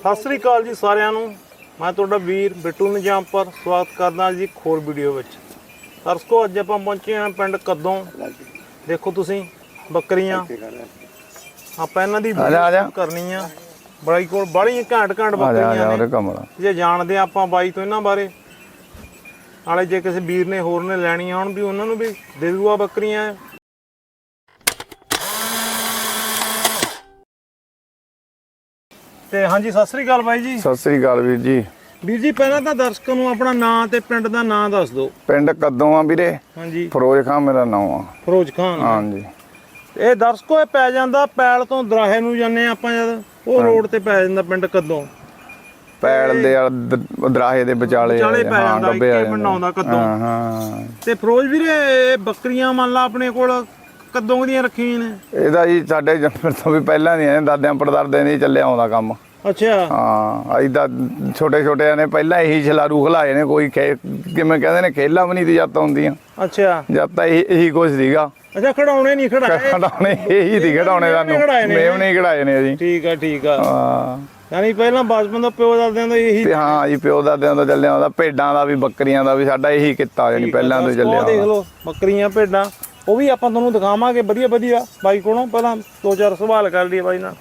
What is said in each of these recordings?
ਸਤਿ ਸ੍ਰੀ ਅਕਾਲ ਜੀ ਸਾਰਿਆਂ ਨੂੰ। ਮੈਂ ਤੁਹਾਡਾ ਵੀਰ ਬਿੱਟੂ ਨਜਾਮਪੁਰ ਸਵਾਗਤ ਕਰਦਾ ਜੀ ਹੋਰ ਵੀਡੀਓ ਵਿੱਚ। ਦਰਸ਼ਕੋ ਅੱਜ ਆਪਾਂ ਪਹੁੰਚੇ ਹਾਂ ਪਿੰਡ ਕੱਦੋਂ। ਦੇਖੋ ਤੁਸੀਂ ਬੱਕਰੀਆਂ। ਆਪਾਂ ਇਹਨਾਂ ਦੀ ਕਰਨੀ ਆ। ਬਾਈ ਕੋਲ ਬੜੀਆਂ ਘਾਟ ਘਾਟ ਬੱਕਰੀਆਂ ਨੇ। ਜੇ ਜਾਣਦੇ ਆਪਾਂ ਬਾਈ ਤੋਂ ਇਹਨਾਂ ਬਾਰੇ। ਨਾਲੇ ਜੇ ਕਿਸੇ ਵੀਰ ਨੇ ਹੋਰ ਨੇ ਲੈਣੀਆਂ ਹੋਣ ਵੀ ਉਹਨਾਂ ਨੂੰ ਵੀ ਦੇ ਦੂਆ ਬੱਕਰੀਆਂ। ਤੇ ਹਾਂਜੀ ਸਤਿ ਸ੍ਰੀ ਅਕਾਲ ਬਾਈ ਜੀ। ਸਤਿ ਸ੍ਰੀ ਅਕਾਲ ਵੀਰ ਜੀ। ਵੀਰ ਜੀ ਪਹਿਲਾਂ ਤਾਂ ਦਰਸ਼ਕਾਂ ਨੂੰ ਆਪਣਾ ਨਾਂ ਤੇ ਪਿੰਡ ਦਾ ਨਾਂ ਦੱਸ ਦਿਓ। ਪਿੰਡ ਕਦੋਂ ਆ ਵੀਰੇ? ਹਾਂਜੀ। ਫਰੋਜ਼ ਖਾਨ ਮੇਰਾ ਨਾਮ ਆ। ਫਿਰੋਜ਼ ਖਾਨ। ਹਾਂਜੀ। ਇਹ ਦਰਸ਼ਕੋ ਇਹ ਪੈ ਜਾਂਦਾ ਪੈਲ ਤੋਂ ਦਰਾਹੇ ਨੂੰ ਜਾਂਦੇ ਆਪਾਂ ਜਦ। ਉਹ ਰੋਡ ਤੇ ਪੈ ਜਾਂਦਾ ਪਿੰਡ ਕਦੋਂ। ਪੈਲ ਦੇ ਦਰਾਹੇ ਦੇ ਵਿਚਾਲੇ ਹਾਂ, ਗੱਭੇ ਆ ਜਾਂਦੇ। ਬਣਾਉਂਦਾ ਕਦੋਂ। ਹਾਂ ਹਾਂ। ਤੇ ਫਿਰੋਜ਼ ਵੀਰੇ ਇਹ ਬੱਕਰੀਆਂ ਮੰਨ ਲਾ ਆਪਣੇ ਕੋਲ ਕਦੋਂ ਦੀਆਂ ਰੱਖੀਆਂ ਨੇ? ਇਹਦਾ ਜੀ ਸਾਡੇ ਜਨਮ ਤੋਂ ਵੀ ਪਹਿਲਾਂ ਨਹੀਂ ਆਏ ਦਾਦਿਆਂ ਪੜਦਾਦੇ ਨਹੀਂ ਚੱਲਿਆ ਆਉਂਦਾ ਕੰਮ। ਅੱਛਾ। ਹਾਂ ਤਾਂ ਛੋਟੇ ਛੋਟਿਆਂ ਨੇ ਪਹਿਲਾਂ ਇਹੀ ਛਲਾਰੂ ਖਲਾਏ ਨੇ ਕੋਈ ਖੇ- ਕਿਵੇਂ ਕਹਿੰਦੇ ਨੇ ਖੇਲਾਂ ਵੀ ਨਹੀਂ ਦੀ ਜੱਤ ਹੁੰਦੀਆਂ ਅੱਛਾ। ਜਦ ਤਾਂ ਇਹੀ ਇਹੀ ਕੁਝ ਸੀਗਾ। ਅੱਛਾ ਖੜਾਉਣੇ ਨਹੀਂ ਖੜਾਏ ਖੜਾਉਣੇ ਇਹੀ ਦੀ ਖੜਾਉਣੇ ਸਾਨੂੰ। ਮੇਵ ਖੜਾਏ ਨੇ। ਮੇਵ ਨਹੀਂ ਖੜਾਏ ਨੇ ਅਸੀਂ। ਠੀਕ ਆ ਠੀਕ ਆ। ਹਾਂ। ਯਾਨੀ ਪਹਿਲਾਂ ਬਚਪਨ ਦਾ ਪਿਓ ਦਾਦਿਆਂ ਦਾ ਇਹੀ ਤੇ ਹਾਂ ਜੀ ਪਿਓ ਦਾਦਿਆਂ ਦਾ ਚੱਲਿਆ ਆਉਂਦਾ ਭੇਡਾਂ ਦਾ ਵੀ ਬੱਕਰੀਆਂ ਦਾ ਵੀ ਸਾਡਾ ਇਹੀ ਕੀਤਾ ਜਾਨੀ ਪਹਿਲਾਂ ਤੋਂ ਚੱਲਿਆ ਉਹ ਦੇਖ ਆਉਂਦਾ। ਲਓ ਬੱਕਰੀਆਂ ਭੇਡਾਂ। ਉਹ ਵੀ ਆਪਾਂ ਤੁਹਾਨੂੰ ਦਿਖਾਵਾਂਗੇ ਵਧੀਆ ਵਧੀਆ। ਬਾਈ ਕੋਲੋਂ ਪਹਿਲਾਂ ਦੋ ਚਾਰ ਸਵਾਲ ਕਰ ਲਈਏ ਬਾਈ ਨਾਲ।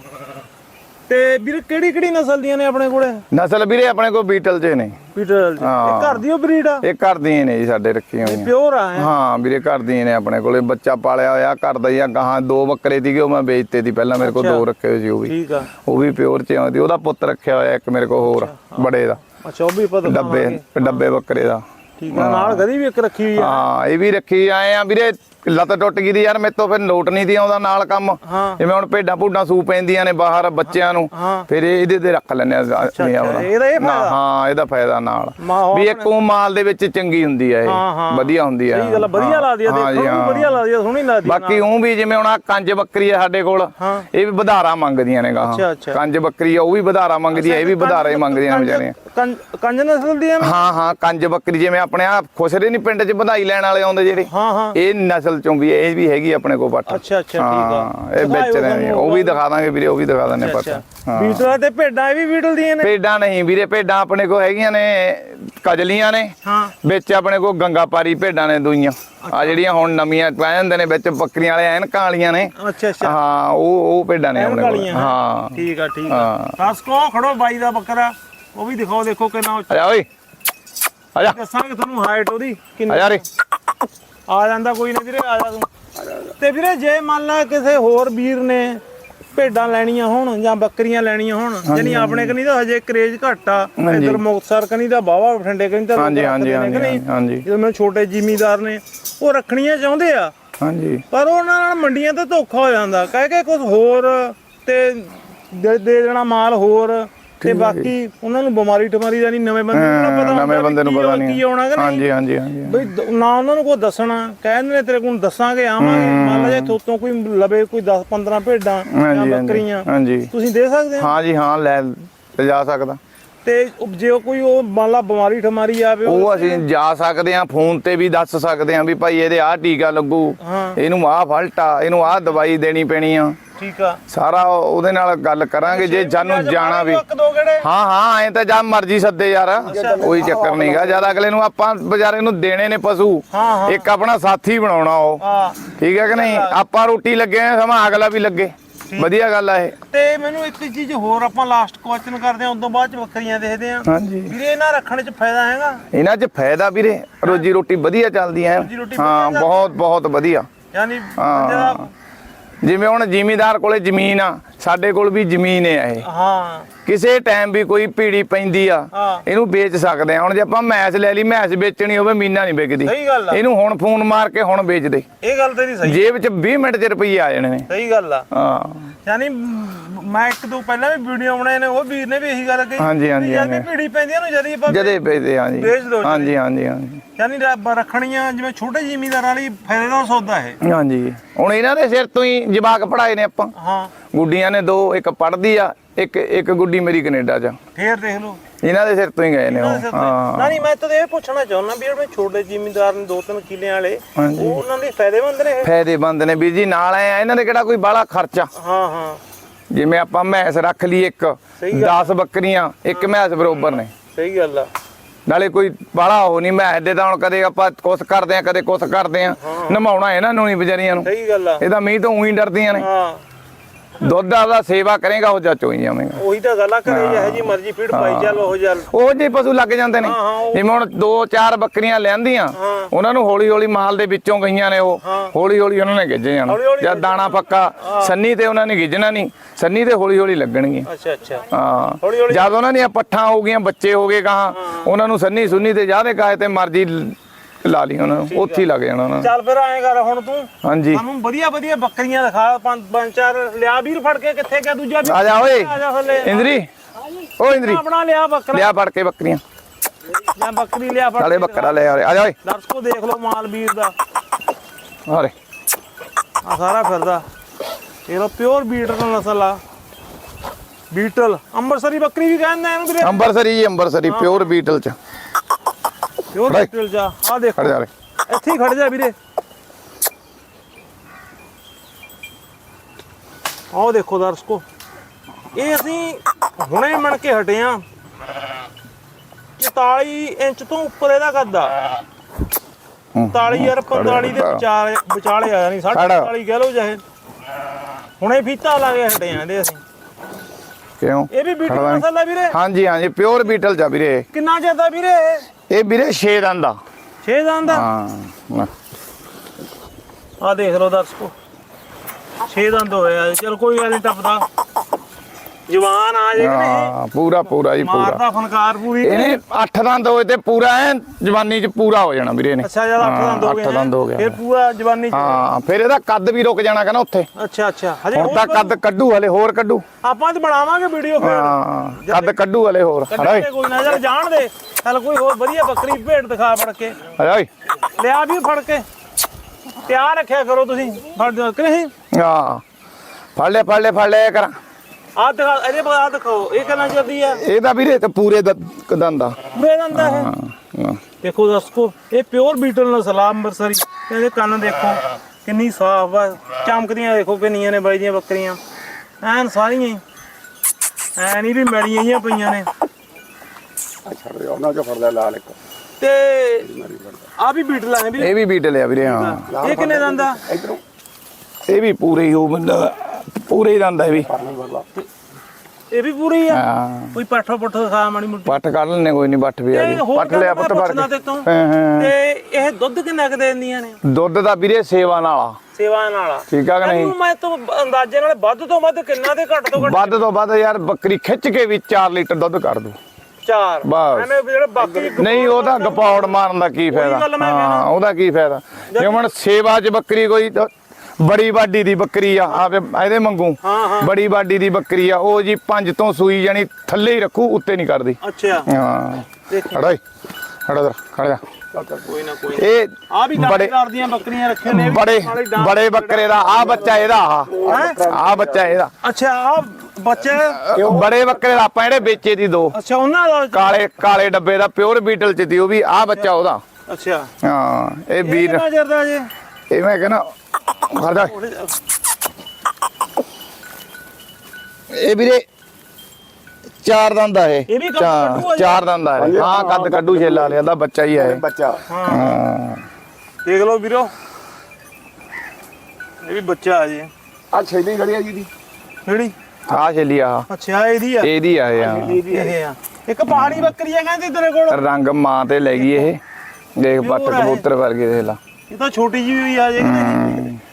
ਤੇ ਵੀਰ ਕਿਹੜੀ ਕਿਹੜੀ ਨਸਲ ਦੀਆਂ ਨੇ ਆਪਣੇ ਕੋਲੇ? ਨਸਲ ਵੀਰੇ ਆਪਣੇ ਕੋਲ ਬੀਟਲ ਚ ਨੇ। ਪੀਟਰ ਇਹ ਹਾਂ। ਘਰ ਦੀ ਉਹ ਬਰੀਡ ਆ? ਇਹ ਘਰ ਦੀਆਂ ਨੇ ਜੀ ਸਾਡੇ ਰੱਖੀਆਂ ਹੋਈਆਂ। ਪਿਓਰ ਆ ਇਹ। ਹਾਂ ਵੀਰੇ ਘਰ ਦੀਆਂ ਨੇ ਆਪਣੇ ਕੋਲੇ। ਬੱਚਾ ਪਾਲਿਆ ਹੋਇਆ ਘਰ ਦਾ ਹੀ ਆ। ਗਾਹਾਂ ਦੋ ਬੱਕਰੇ ਸੀਗੇ ਉਹ ਮੈਂ ਵੇਚਤੇ ਸੀ। ਪਹਿਲਾਂ ਮੇਰੇ ਕੋਲ ਦੋ ਰੱਖੇ ਹੋਏ ਸੀ ਉਹ ਵੀ। ਠੀਕ ਆ। ਉਹ ਵੀ ਪਿਓਰ ਚ ਆਉਂਦੀ। ਉਹਦਾ ਪੁੱਤ ਰੱਖਿਆ ਹੋਇਆ ਇੱਕ ਮੇਰੇ ਕੋਲ ਹੋਰ ਬੜੇ ਦਾ। ਅੱਛਾ ਉਹ ਵੀ ਪਤਾ ਡੱਬੇ ਡੱਬੇ ਬੱਕਰੇ ਦਾ। ਠੀਕ ਆ। ਨਾਲ ਗਦੀ ਵੀ ਇੱਕ ਰੱਖੀ ਹੋਈ ਆ। ਹਾਂ ਇਹ ਵੀ ਰੱਖੀ ਆਏ ਆ। ਵੀਰੇ ਲੱਤ ਟੁੱਟ ਗਈ ਦੀ ਯਾਰ ਮੇਰੇ ਤੋਂ ਫਿਰ ਨੋਟ ਨਹੀਂ ਦੀ ਆਉਂਦਾ ਨਾਲ ਕੰਮ। ਜਿਵੇਂ ਹੁਣ ਭੇਡਾਂ ਭੂਡਾਂ ਸੂ ਪੈਂਦੀਆਂ ਨੇ ਬਾਹਰ ਬੱਚਿਆਂ ਨੂੰ ਫਿਰ ਇਹ ਇਹਦੇ ਤੇ ਰੱਖ ਲੈਂਦੇ ਆ ਇਹਦਾ ਇਹ ਫਾਇਦਾ? ਹਾਂ ਇਹਦਾ ਫਾਇਦਾ ਨਾਲ। ਵੀ ਇੱਕ ਉਹ ਮਾਲ ਦੇ ਵਿੱਚ ਚੰਗੀ ਹੁੰਦੀ ਹਾਂ। ਇਹ ਵਧੀਆ ਹੁੰਦੀ ਹੈ ਸਹੀ ਗੱਲ ਆ, ਵਧੀਆ ਲੱਗਦੀ ਆ ਹਾਂ। ਵਧੀਆ ਲੱਗਦੀ ਆ ਸੋਹਣੀ ਲੱਗਦੀ ਆ ਬਾਕੀ ਉਹ ਵੀ ਜਿਵੇਂ ਹੁਣ ਆ ਕੰਜ ਬੱਕਰੀ ਆ ਸਾਡੇ ਕੋਲ। ਇਹ ਵੀ ਵਧਾਰਾ ਮੰਗਦੀਆਂ ਨੇ ਅੱਛਾ। ਕੰਜ ਬੱਕਰੀ ਆ ਉਹ ਵੀ ਵਧਾਰਾ ਮੰਗਦੀ ਹੈ ਇਹ ਵੀ ਵਧਾਰਾ ਹੀ ਮੰਗਦੀਆਂ ਨੇ ਵਿਚਾਰੀਆਂ। ਕੰਜ ਨਸਲ ਦੀਆਂ? ਹਾਂ ਹਾਂ ਕੰਜ ਬੱਕਰੀ ਜਿਵੇਂ ਆਪਣੇ ਆ ਖੁਸਰੇ ਨਹੀਂ ਪਿੰਡ 'ਚ ਵਧਾਈ ਲੈਣ ਵਾਲੇ ਆਉਂਦੇ ਜਿਹੜੇ ਹਾਂ ਹਾਂ। ਇਹ ਨਸਲ ਚੋਂ ਵੀ ਇਹ ਵੀ ਹੈਗੀ ਆਪਣੇ ਕੋਲ ਪੱਟ। ਅੱਛਾ ਅੱਛਾ ਠੀਕ ਆ। ਇਹ ਵਿੱਚ ਰਹੇ ਉਹ ਵੀ ਦਿਖਾ ਦਾਂਗੇ ਵੀਰੇ ਉਹ ਵੀ ਦਿਖਾ ਦਾਂਗੇ ਹਾਂ। ਬੀਟਲਾਂ ਤੇ ਭੇਡਾਂ ਵੀ ਬੀਟਲ ਦੀਆਂ ਨੇ? ਭੇਡਾਂ ਨਹੀਂ ਵੀਰੇ ਭੇਡਾਂ ਆਪਣੇ ਕੋਲ ਹੈਗੀਆਂ ਨੇ ਕਜਲੀਆਂ ਨੇ। ਹਾਂ। ਵਿੱਚ ਆਪਣੇ ਕੋਲ ਗੰਗਾਪਾਰੀ ਭੇਡਾਂ ਨੇ ਦੂਈਆਂ। ਆ ਜਿਹੜੀਆਂ ਹੁਣ ਨਵੀਆਂ ਪੈ ਜਾਂਦੇ ਨੇ ਵਿੱਚ ਬੱਕਰੀਆਂ ਵਾਲੇ ਐਨਕਾਂ ਵਾਲੀਆਂ ਨੇ। ਅੱਛਾ ਅੱਛਾ। ਹਾਂ ਉਹ ਉਹ ਭੇਡਾਂ ਨੇ ਆਪਣੇ ਕੋਲ। ਹੈਂ? ਠੀਕ ਆ ਠੀਕ ਆ। ਦਸ ਕੋ ਖੜੋ ਬਾਈ ਦਾ ਬੱਕਰਾ। ਉਹ ਵੀ ਦਿਖਾਓ ਦੇਖੋ ਕਿੰਨਾ ਆ ਓਏ। ਆ ਜਾ। ਦੱਸਾਂਗੇ ਤੁਹਾਨੂੰ ਹਾਈਟ ਉਹਦੀ ਆ ਕਿੰਨੀ ਜਾ ਰੇ ਆ ਜਾਂਦਾ ਕੋਈ ਨਾ ਵੀਰੇ ਆ ਜਾ ਤੂੰ ਤੇ ਵੀਰੇ ਜੇ ਮੰਨ ਲਾ ਕਿਸੇ ਹੋਰ ਵੀਰ ਨੇ ਭੇਡਾਂ ਲੈਣੀਆਂ ਹੋਣ ਜਾਂ ਬੱਕਰੀਆਂ ਲੈਣੀਆਂ ਹੋਣ ਜਾਨੀ ਆਪਣੇ ਕਨੀ ਤਾਂ ਹਜੇ ਕਰੇਜ ਘੱਟ ਆ। ਇਧਰ ਮੁਕਤਸਰ ਕਨੀ ਦਾ ਬਾਵਾ ਬਠਿੰਡੇ ਕਨੀ ਤਾਂ ਹਾਂਜੀ, ਹਾਂਜੀ? ਹਾਂਜੀ। ਜਦੋਂ ਮੈਨੂੰ ਛੋਟੇ ਜ਼ਿਮੀਦਾਰ ਨੇ ਉਹ ਰੱਖਣੀਆਂ ਚਾਹੁੰਦੇ ਆ ਹਾਂਜੀ ਪਰ ਉਹਨਾਂ ਨਾਲ ਮੰਡੀਆਂ ਤੇ ਧੋਖਾ ਹੋ ਜਾਂਦਾ ਕਹਿ ਕੇ ਕੁਝ ਹੋਰ ਤੇ ਦੇ ਦੇਣਾ ਮਾਲ ਹੋਰ ਤੇ ਬਾਕੀ ਉਹਨਾਂ ਨੂੰ ਬਿਮਾਰੀ ਠਮਾਰੀ ਦਾ ਨਹੀਂ ਨਵੇਂ ਬੰਦੇ ਨੂੰ ਪਤਾ ਹੁੰਦਾ ਨਵੇਂ ਬੰਦੇ ਨੂੰ ਪਤਾ ਨਹੀਂ ਕੀ ਆਉਣਾ ਕਿ ਹਾਂਜੀ ਹਾਂਜੀ ਹਾਂਜੀ। ਬਈ ਨਾ ਉਹਨਾਂ ਨੂੰ ਕੋਈ ਦੱਸਣਾ ਕਹਿੰਦੇ ਨੇ ਤੇਰੇ ਕੋਲ ਦੱਸਾਂਗੇ ਆਵਾਂਗੇ। ਮੰਨ ਲਾ ਜੇ ਥੋਤੋਂ ਕੋਈ ਲਵੇ ਕੋਈ 10 15 ਭੇਡਾਂ ਜਾਂ ਹਾਂਜੀ ਬੱਕਰੀਆਂ ਹਾਂਜੀ। ਤੁਸੀਂ ਦੇ ਸਕਦੇ ਹੋ? ਹਾਂ ਜੀ ਹਾਂ ਲੈ ਜਾ ਸਕਦਾ। ਤੇ ਜੇ ਕੋਈ ਉਹ ਮੰਨ ਲਾ ਬਿਮਾਰੀ ਠਮਾਰੀ ਆਵੇ ਉਹ- ਅਸੀਂ ਜਾ ਸਕਦੇ ਹਾਂ ਫੋਨ ਤੇ ਵੀ ਦੱਸ ਸਕਦੇ ਹਾਂ ਵੀ ਭਾਈ ਇਹਦੇ ਆਹ ਟੀਕਾ ਲੱਗੂ। ਇਹਨੂੰ ਆਹ ਫਲਟਾ ਇਹਨੂੰ ਆਹ ਦਵਾਈ ਦੇਣੀ ਪੈਣੀ ਆ। ਠੀਕ ਆ। ਸਾਰਾ ਉਹਦੇ ਨਾਲ ਗੱਲ ਕਰਾਂਗੇ ਜੇ ਸਾਨੂੰ ਜਾਣਾ ਵੀ। ਇੱਕ ਦੋ ਕਿਹੜੇ ਹਾਂ ਹਾਂ ਐ ਤਾਂ ਜਾਂ ਮਰਜ਼ੀ ਸੱਦੇ ਯਾਰ ਕੋਈ ਚੱਕਰ ਨਹੀਂਗਾ ਜਦ ਅਗਲੇ ਨੂੰ ਆਪਾਂ ਵਿਚਾਰੇ ਨੂੰ ਦੇਣੇ ਨੇ ਪਸ਼ੂ। ਇੱਕ ਆਪਣਾ ਸਾਥੀ ਬਣਾਉਣਾ ਉਹ। ਠੀਕ ਹੈ ਕਿ ਨਹੀਂ? ਆਪਾਂ ਰੋਟੀ ਲੱਗੇ ਆ ਸਮਾਂ ਅਗਲਾ ਵੀ ਲੱਗੇ। ਵਧੀਆ ਗੱਲ ਆ ਇਹ। ਤੇ ਮੈਨੂੰ ਇੱਕ ਚੀਜ਼ ਹੋਰ ਆਪਾਂ ਲਾਸਟ ਕੁਐਸਚਨ ਕਰਦੇ ਉਸ ਤੋਂ ਬਾਅਦ ਚ ਬੱਕਰੀਆਂ ਦੇਖਦੇ ਹਾਂ। ਹਾਂਜੀ। ਵੀਰੇ ਇਹਨਾਂ ਰੱਖਣ ਚ ਫਾਇਦਾ ਹੈਗਾ? ਇਹਨਾਂ 'ਚ ਫਾਇਦਾ ਵੀਰੇ ਰੋਜੀ ਰੋਟੀ ਵਧੀਆ ਚੱਲਦੀ ਹੈ ਹਾਂ ਬਹੁਤ ਬਹੁਤ ਵਧੀਆ। ਯਾਨੀ ਦਾ ਜਿਵੇਂ ਹੁਣ ਜ਼ਿਮੀਦਾਰ ਕੋਲੇ ਜ਼ਮੀਨ ਆ ਸਾਡੇ ਕੋਲ ਵੀ ਜ਼ਮੀਨ ਹੈ ਇਹ। ਹਾਂ। ਕਿਸੇ ਟਾਈਮ ਵੀ ਕੋਈ ਪੀੜੀ ਪੈਂਦੀ ਆ। ਇਹਨੂੰ ਵੇਚ ਸਕਦੇ ਆ। ਹੁਣ ਜੇ ਆਪਾਂ ਮੈਚ ਲੈ ਲਈ ਮੈਚ ਵੇਚਣੀ ਹੋਵੇ ਮੀਨਾ ਨਹੀਂ ਵਿਕਦੀ। ਇਹਨੂੰ ਹੁਣ ਫੋਨ ਮਾਰ ਕੇ ਹੁਣ ਵੇਚ ਦੇ। ਇਹ ਗੱਲ ਤੇ ਨਹੀਂ ਸਹੀ ਜੇਬ 'ਚ 20 ਮਿੰਟ 'ਚ ਰੁਪਈਏ ਆ ਜਾਣੇ ਨੇ। ਸਹੀ ਗੱਲ ਆ। ਹਾਂ। ਯਾਨੀ ਮ- ਇੱਕ ਦੋ ਪਹਿਲਾਂ ਵੀ ਵੀਡੀਓ ਬਣਾਏ ਨੇ ਉਹ ਵੀਰ ਨੇ ਵੀ ਇਹੀ ਗੱਲ ਕਹੀ। ਹਾਂਜੀ, ਹਾਂਜੀ, ਹਾਂਜੀ। ਭੀੜੀ ਪੈਂਦੀ ਆ ਨੂੰ ਜਦੀ ਆਪਾਂ ਜਦੇ ਵੇਚਦੇ ਹਾਂ ਜੀ ਵੇਚ ਜੀ। ਹਾਂਜੀ ਹਾਂਜੀ ਹਾਂਜੀ। ਯਾਨੀ ਰੱਖਣੀਆਂ ਜਿਵੇਂ ਛੋਟੇ ਜ਼ਿਮੀਂਦਾਰਾਂ ਲਈ ਫਾਇਦੇ ਦਾ ਸੌਦਾ ਹੈ ਹਾਂਜੀ। ਹੁਣ ਇਹਨਾਂ ਦੇ ਸਿਰ ਤੋਂ ਹੀ ਜਵਾਕ ਪੜਾਏ ਨੇ ਆਪਾਂ। ਹਾਂ। ਗੁੱਡੀਆਂ ਨੇ ਦੋ ਇੱਕ ਪੜਦੀ ਆ ਇੱਕ ਇੱਕ ਗੁੱਡੀ ਮੇਰੀ ਕੈਨੇਡਾ 'ਚ। ਫੇਰ ਦੇਖ ਲਓ। ਇਹਨਾਂ ਦੇ ਸਿਰ ਤੋਂ ਹੀ ਗਏ ਨੇ ਉਹ ਹਾਂ। ਨਾ ਨਹੀਂ ਮੈਂ ਤਾਂ ਇਹ ਪੁੱਛਣਾ ਚਾਹੁੰਦਾ ਵੀ ਜਿਹੜੇ ਛੋਟੇ ਜ਼ਿਮੀਂਦਾਰ ਨੇ ਦੋ ਤਿੰਨ ਕਿੱਲਿਆਂ ਵਾਲੇ। ਉਹ ਉਹਨਾਂ ਲਈ ਫਾਇਦੇਮੰਦ ਨੇ ਇਹ? ਫਾਇਦੇਮੰਦ ਨੇ ਵੀਰ ਜੀ ਨਾਲ ਆਏ ਆ ਇਹਨਾਂ ਦੇ ਕਿਹੜਾ ਕੋਈ ਬਾਹਲਾ ਖਰਚਾ? ਹਾਂ ਹਾਂ। ਜਿਵੇਂ ਆਪਾਂ ਮੈਸ ਰੱਖ ਲਈ ਇੱਕ ਸਹੀ ਗੱਲ 10 ਬੱਕਰੀਆਂ ਇੱਕ ਮੈਸ ਬਰੋਬਰ ਨੇ। ਸਹੀ ਗੱਲ ਆ। ਨਾਲੇ ਕੋਈ ਬਾਹਲਾ ਹੋ ਨਹੀਂ ਮੈਸ ਦੇ ਤਾਂ ਹੁਣ ਕਦੇ ਆਪਾਂ ਕੁਛ ਕਰਦੇ ਆ ਕਦੇ ਕੁਛ ਕਰਦੇ ਆ ਨਮਾਉਣਾ ਇਹਨਾਂ ਨੂੰ ਨਹੀਂ ਵਿਚਾਰੀਆਂ ਨੂੰ। ਸਹੀ ਗੱਲ ਆ। ਇਹਦਾ ਮੀਂਹ ਤੋਂ ਉਹੀ ਡਰਦੀਆਂ ਨੇ। ਹਾਂ। ਦੁੱਧ ਦਾ ਸੇਵਾ ਕਰੇਗਾ ਉਹ ਜਾ ਚੋਈ ਜਾਵੇਗਾ। ਉਹੀ ਤਾਂ ਗੱਲ ਆ ਘਰੇ ਜਿਹੇ ਜੀ ਮਰਜ਼ੀ ਫੀਡ ਪਾਈ ਚੱਲ ਉਹ ਚੱਲ। ਉਹ ਜੇ ਪਸ਼ੂ ਲੱਗ ਜਾਂਦੇ ਨੇ। ਜਿਵੇਂ ਹੁਣ ਦੋ ਚਾਰ ਬੱਕਰੀਆਂ ਲੈਂਦੀਆਂ। ਉਹਨਾਂ ਨੂੰ ਹੌਲੀ ਹੌਲੀ ਮਾਲ ਦੇ ਵਿੱਚੋਂ ਗਈਆਂ ਨੇ ਉਹ। ਹੌਲੀ ਹੌਲੀ ਉਹਨਾਂ ਨੇ ਗਿੱਜ ਜਾਣਾ। ਜਦ ਦਾਣਾ ਪੱਕਾ ਸੰਨੀ ਤੇ ਉਹਨਾਂ ਨੇ ਗਿੱਜਣਾ ਨਹੀਂ। ਸੰਨੀ ਤੇ ਹੌਲੀ ਹੌਲੀ ਲੱਗਣਗੀਆਂ। ਅੱਛਾ ਅੱਛਾ। ਹਾਂ। ਜਦ ਉਹਨਾਂ ਦੀਆਂ ਪੱਠਾਂ ਹੋ ਗਈਆਂ ਬੱਚੇ ਹੋ ਗਏ ਕਹਾ ਉਹਨਾਂ ਨੂੰ ਸੰਨੀ ਸੁੰਨੀ ਤੇ ਜਾਦੇ ਕਾਏ ਤੇ ਮਰਜ਼ੀ ਲਾ ਲਈ ਉਹਨਾਂ ਨੂੰ ਉੱਥੇ ਹੀ ਲੱਗ ਜਾਣਾ ਉਹਨਾਂ ਨੇ। ਚੱਲ ਫਿਰ ਐਂ ਕਰ ਹੁਣ ਤੂੰ। ਹਾਂਜੀ। ਸਾਨੂੰ ਵਧੀਆ ਵਧੀਆ ਬੱਕਰੀਆਂ ਦਿਖਾ ਪੰਜ ਪੰਜ ਚਾਰ ਲਿਆ ਵੀਰ ਫੜ ਕੇ ਕਿੱਥੇ ਗਿਆ ਦੂਜਾ ਵੀ? ਆ ਜਾ ਓਏ। ਆ ਜਾ ਥੱਲੇ ਇੰਦਰੀ। ਓ ਇੰਦਰੀ। ਆਪਣਾ ਲਿਆ ਬੱਕਰਾ। ਲਿਆ ਫੜ ਕੇ ਬੱਕਰੀਆਂ। ਲਿਆ ਬੱਕਰੀ ਲਿਆ ਫੜ ਨਾਲੇ ਕੇ ਬੱਕਰਾ ਲੈ ਆ ਆ ਜਾ ਓਏ। ਦਰਸ਼ਕੋ ਦੇਖ ਲਓ ਮਾਲ ਵੀਰ ਦਾ। ਆਰੇ ਆ ਸਾਰਾ ਫਿਰਦਾ। ਇਹ ਲੋ ਪਿਓਰ ਬੀਟਲ ਨਸਲ ਆ। ਬੀਟਲ। ਅੰਮ੍ਰਿਤਸਰੀ ਬੱਕਰੀ ਵੀ ਕਹਿੰਦੇ ਆ ਇਹਨੂੰ ਵੀਰੇ? ਅੰਬਰਸਰੀ ਜੀ ਅੰਬਰਸਰੀ ਪਿਓਰ ਬੀਟਲ ਚ। ਪਿਓਰ ਖੜਾ ਈ। ਬੀਟਲ ਜਾ ਆ ਦੇਖੋ। ਖੜ ਜਾ ਰੇ। ਇੱਥੇ ਹੀ ਖੜ ਜਾ ਵੀਰੇ। ਆਹ ਦੇਖੋ ਦਰਸ਼ਕੋ ਇਹ ਅਸੀਂ ਹੁਣੇ ਮਣ ਕੇ ਹਟੇ ਆ। 44 ਇੰਚ ਤੋਂ ਉੱਪਰ ਇਹਦਾ ਕੱਦ ਆ। 45 ਯਾਰ 45 ਦੇ ਵਿਚਾਲੇ ਵਿਚਾਲੇ ਆਇਆ ਨਹੀਂ 45 ਕਹਿ ਲਓ ਚਾਹੇ ਹੁਣੇ ਫੀਤਾ ਲਾ ਕੇ ਹਟੇ ਆ ਇਹਦੇ ਅਸੀਂ। ਕਿਉਂ? ਇਹ ਵੀ ਬੀਟਲ ਖੜਵਾ- ਮਸਲਾ ਵੀਰੇ। ਹਾਂਜੀ ਹਾਂਜੀ ਪਿਓਰ ਬੀਟਲ ਆ ਵੀਰੇ। ਕਿੰਨਾ ਜਾਂਦਾ ਵੀਰੇ? ਇਹ ਵੀਰੇ 6 ਦੰਦ ਦਾ। 6 ਜਾਂਦਾ ਹਾਂ। ਆ ਦੇਖ ਲਓ ਦਰਸ਼ਕੋ। 6 ਦੰਦ ਹੋਏ ਆ। ਚਲ ਕੋਈ ਗੱਲ ਨਹੀਂ ਟੱਪਦਾ। ਜਵਾਨ ਆ ਜੇ ਹਾਂ ਪੂਰਾ ਪੂਰਾ ਜੀ ਪੂਰਾ। ਮਾਰਦਾ ਫਨਕਾਰ ਪੂਰੀ ਇਹਨੇ 8 ਦੰਦ ਹੋਏ ਤੇ ਪੂਰਾ ਐ ਜਵਾਨੀ ਚ ਪੂਰਾ ਹੋ ਜਾਣਾ ਵੀਰੇ ਨੇ ਅੱਛਾ ਜਦ 8 ਦੰਦ ਹੋ ਗਏ ਅੱਠ ਦੰਦ ਹੋ ਗਿਆ ਫਿਰ ਪੂਰਾ ਜਵਾਨੀ ਚ। ਹਾਂ ਫਿਰ ਇਹਦਾ ਕੱਦ ਵੀ ਰੁਕ ਜਾਣਾ ਕਹਿੰਦਾ ਉੱਥੇ। ਅੱਛਾ ਅੱਛਾ। ਹਜੇ ਹੁਣ ਤਾਂ ਕੱਦ ਕੱਢੂ ਹਲੇ ਹੋਰ ਕੱਢੂ। ਆਪਾਂ ਤੇ ਬਣਾਵਾਂਗੇ ਵੀਡੀਓ ਫਿਰ। ਹਾਂ ਕੱਦ ਕੱਢੂ ਹਲੇ ਹੋਰ। ਹੜਾ ਕੋਈ ਨਾ ਜਾਣ ਦੇ। ਚੱਲ ਕੋਈ ਹੋਰ ਵਧੀਆ ਬੱਕਰੀ ਭੇਡ ਦਿਖਾ ਫੜ ਕੇ। ਹੜਾ ਓਏ। ਲਿਆ ਵੀ ਫੜ ਕੇ। ਤਿਆਰ ਰੱਖਿਆ ਕਰੋ ਤੁਸੀਂ। ਫੜ ਦਿਓ ਕਿ ਨਹੀਂ? ਹਾਂ। ਫੜ ਲੈ ਫੜ ਲੈ ਫੜ ਲੈ ਕਰਾਂ। ਆ ਦਿਖਾ ਇਹਦੇ ਬਾਅਦ ਆਹ ਦਿਖਾਓ ਇਹ ਕਿੰਨਾ ਚੱਲਦੀ ਆ ਇਹਦਾ ਵੀਰੇ ਤੇ ਪੂਰੇ ਦ- ਦੰਦ ਦਾ। ਪੂਰੇ ਦੰਦ ਆ ਇਹ ਹਾਂ ਦੇਖੋ ਦਰਸ਼ਕੋ ਇਹ ਪਿਓਰ ਬੀਟਲ ਨਸਲ ਆ ਅੰਮ੍ਰਿਤਸਰੀ ਇਹਦੇ ਕੰਨ ਦੇਖੋ ਕਿੰਨੀ ਸਾਫ਼ ਆ। ਚਮਕਦੀਆਂ ਦੇਖੋ ਕਿੰਨੀਆਂ ਨੇ ਬਾਈ ਦੀਆਂ ਬੱਕਰੀਆਂ। ਐਨ ਸਾਰੀਆਂ ਹੀ। ਐ ਨਹੀਂ ਵੀ ਮੈੜੀਆਂ ਜਿਹੀਆਂ ਪਈਆਂ ਨੇ। ਛੱਡ ਦੇ ਉਹਨਾਂ ਚੋਂ ਫੜ ਲੈ ਲਾਲ ਇੱਕ। ਤੇ ਆ। ਵੀ ਬੀਟਲ ਆ ਵੀ? ਇਹ ਵੀ ਬੀਟਲ ਆ ਵੀਰੇ ਹਾਂ। ਇਹ ਕਿੰਨੇ ਦੰਦ ਆ ਇਧਰੋਂ। ਇਹ ਵੀ ਪੂਰੇ ਹੀ ਉਹ ਬੰਦਾ। ਪੂਰੇ ਹੀ ਦੰਦ ਇਹ ਵੀ। ਇਹ ਵੀ ਪੂਰੀ ਆ? ਹਾਂ। ਕੋਈ ਪਾਠੋ ਪੁੱਠੋ ਦਿਖਾ ਮਾੜੀ ਮੁੱਟੀ? ਪੱਟ ਕੱਢ ਲੈਣੇ ਕੋਈ ਨਹੀਂ ਬੱਠ ਵੀ ਆ ਇਹ ਗਈ ਹੋਰ ਪੱਟ ਲਿਆ ਪੁੱਤ ਫੜ ਕੇ। ਤੇ। ਹਾਂ ਹਾਂ। ਇਹ ਦੁੱਧ ਕਿੰਨਾ ਕੁ ਦੇ ਦਿੰਦੀਆਂ ਨੇ? ਦੁੱਧ ਦਾ ਵੀਰੇ ਸੇਵਾ ਨਾਲ ਆ। ਸੇਵਾ ਨਾਲ ਠੀਕ ਆ ਕਿ ਨਹੀਂ? ਮੈਂ ਤਾਂ ਅੰਦਾਜ਼ੇ ਨਾਲ ਵੱਧ ਤੋਂ ਵੱਧ ਕਿੰਨਾ ਤੇ ਘੱਟ ਤੋਂ ਘੱਟ? ਵੱਧ ਤੋਂ ਵੱਧ ਯਾਰ ਬੱਕਰੀ ਖਿੱਚ ਕੇ ਵੀ 4 ਲੀਟਰ ਦੁੱਧ ਕੱਢ ਦੂ। ਚਾਰ। ਬਸ। ਐਵੇਂ ਜਿਹੜੇ ਬਾਕੀ ਨਹੀਂ ਉਹਦਾ ਗਪੌੜ ਮਾਰਨ ਦਾ ਕੀ ਫਾਇਦਾ। ਹਾਂ ਉਹਦਾ ਕੀ ਫਾਇਦਾ। ਜੇ ਹੁਣ ਸੇਵਾ 'ਚ ਬੱਕਰੀ ਕੋਈ ਬੜੀ ਬਾਡੀ ਦੀ ਬੱਕਰੀ ਆ ਆਪੇ ਇਹਦੇ ਮੰਗੂ ਹਾਂ, ਹਾਂ। ਬੜੀ ਬਾਡੀ ਦੀ ਬੱਕਰੀ ਆ ਉਹ ਜੀ ਪੰਜ ਤੋਂ ਸੂਈ ਜਾਣੀ ਥੱਲੇ ਹੀ ਰੱਖੂ ਉੱਤੇ ਨਹੀਂ ਕਰਦੀ। ਅੱਛਾ। ਹਾਂ। ਦੇਖੀ। ਖੜਾ ਈ ਖੜਾ ਦਰ ਖੜ ਜਾ। ਕੋਈ ਨਾ ਕੋਈ ਇਹ ਆ ਵੀ ਦੀਆਂ ਬੱਕਰੀਆਂ ਰੱਖੇ ਨੇ ਬੜੇ ਬੜੇ ਬੱਕਰੇ ਦਾ ਆ ਬੱਚਾ ਇਹਦਾ ਆ ਹੈਂ? ਆ ਬੱਚਾ ਇਹਦਾ। ਅੱਛਾ ਆ ਬੱਚੇ ਬੜੇ ਬੱਕਰੇ ਦਾ ਆਪਾਂ ਜਿਹੜੇ ਵੇਚੇ ਦੀ ਦੋ। ਅੱਛਾ ਉਹਨਾਂ ਦਾ ਕਾਲੇ ਕਾਲੇ ਡੱਬੇ ਦਾ ਪਿਓਰ ਬੀਟਲ ਚ ਦੀ ਉਹ ਵੀ ਆ ਬੱਚਾ ਉਹਦਾ। ਅੱਛਾ। ਹਾਂ ਇਹ ਵੀਰ ਇਹ ਮੈਂ ਕਹਿੰਦਾ ਖੜ ਜਾ। ਇਹ ਵੀਰੇ ਚਾਰ ਦੰਦ ਆ ਇਹ। ਇਹ ਵੀ ਕੱਦ ਚਾਰ- ਕੱਢੂ ਆ ਜੀ? ਚਾਰ ਦੰਦ ਆ ਇਹ। ਹਾਂ ਕੱਦ ਕੱਢੂ ਛੇਲਾ ਲਿਆ ਦਾ ਬੱਚਾ ਹੀ ਆ ਇਹ। ਬੱਚਾ। ਹਾਂ। ਹਾਂ। ਦੇਖ ਲਓ ਵੀਰੋ। ਇਹ ਵੀ ਬੱਚਾ ਆ ਜੀ। ਆ ਛੇਲੀ ਖੜੀ ਆ ਜੀ ਦੀ ਕਿਹੜੀ? ਆ ਛੇਲੀ ਆ। ਅੱਛਾ ਇਹਦੀ ਆ। ਇਹਦੀ ਆ ਇਹ ਆ। ਇਹ ਆ। ਇੱਕ ਪਹਾੜੀ ਬੱਕਰੀ ਆ ਕਹਿੰਦੇ ਤੇਰੇ ਕੋਲ। ਰੰਗ ਮਾਂ ਤੇ ਲੈ ਗਈ ਇਹ। ਦੇਖ ਪੱਟ ਇਹ। ਕਬੂਤਰ ਵਰਗੀ ਦੇਖ ਲਾ। ਇਹ ਤਾਂ ਛੋਟੀ ਜਿਹੀ ਵੀ ਆ ਜੇ।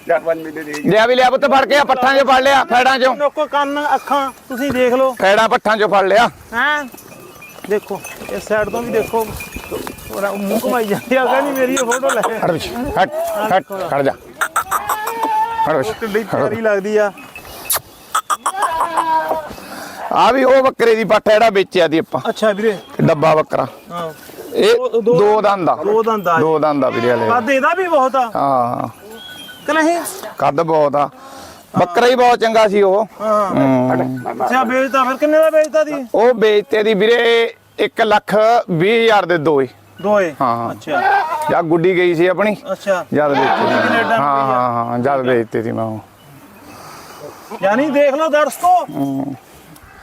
ਚਾਰ ਪੰਜ ਮਹੀਨੇ ਦੀ ਲਿਆ ਵੀ ਲਿਆ ਪੁੱਤ ਫੜ ਕੇ ਆ ਪੱਠਾਂ 'ਚ ਫੜ ਲਿਆ ਫੈੜਾਂ 'ਚੋਂ। ਨੋਕੋ ਕੰਨ ਅੱਖਾਂ ਤੁਸੀਂ ਦੇਖ ਲਓ। ਫੈੜਾਂ ਪੱਠਾਂ 'ਚੋਂ ਫੜ ਲਿਆ। ਹੈਂ? ਦੇਖੋ ਇਸ ਸਾਈਡ ਤੋਂ ਵੀ ਦੇਖੋ। ਉਹਦਾ ਮੂੰਹ ਘੁਮਾਈ ਜਾਂਦੀ ਆ ਕਹਿੰਦੀ ਮੇਰੀ ਫੋਟੋ ਲੈ। ਹਟ ਵਿੱਚ, ਹਟ ਹਟ ਖੜ ਜਾ। ਹਟ ਵਿੱਚ, ਕਿੰਨੀ ਖੜ। ਪਿਆਰੀ ਲੱਗਦੀ ਆ। ਆ ਵੀ ਉਹ ਬੱਕਰੇ ਦੀ ਪੱਠ ਜਿਹੜਾ ਵੇਚਿਆ ਦੀ ਆਪਾਂ। ਅੱਛਾ ਵੀਰੇ। ਡੱਬਾ ਬੱਕਰਾ। ਹਾਂ। ਇਹ ਦੋ- ਦੋ- ਦੋ ਦੰਦ ਆ। ਦੋ ਦੰਦ ਆ। ਦੋ ਦੰਦ ਆ ਵੀਰੇ ਵਾਲੇ ਕੱਦ ਇਹਦਾ ਵੀ ਬਹੁਤ ਆ। ਹਾਂ। ਕਿ ਨਹੀਂ? ਕੱਦ ਬਹੁਤ ਆ। ਬੱਕਰਾ ਹੀ ਬਹੁਤ ਚੰਗਾ ਸੀ ਉਹ। ਹਾਂ। ਹੂੰ। ਅੱਛਾ ਵੇਚਦਾ ਫਿਰ ਕਿੰਨੇ ਦਾ ਵੇਚਦਾ ਦੀ ਉਹ ਵੇਚਤੇ ਦੀ ਵੀਰੇ 1 ਲੱਖ 20 ਹਜ਼ਾਰ ਦੇ ਦੋ ਹੀ ਦੋਏ? ਹਾਂ। ਅੱਛਾ। ਜਾਂ ਗੁੱਡੀ ਗਈ ਸੀ ਆਪਣੀ। ਅੱਛਾ। ਜਦ ਵੇਚਤੀ। ਕੈਨੇਡਾ ਨੂੰ ਹਾਂ ਗਈ ਆ। ਹਾਂ ਹਾਂ ਜਦ ਵੇਚਤੀ ਸੀ ਮੈਂ ਉਹ। ਯਾਨੀ ਦੇਖ ਲਓ ਦਰਸ਼ਕੋ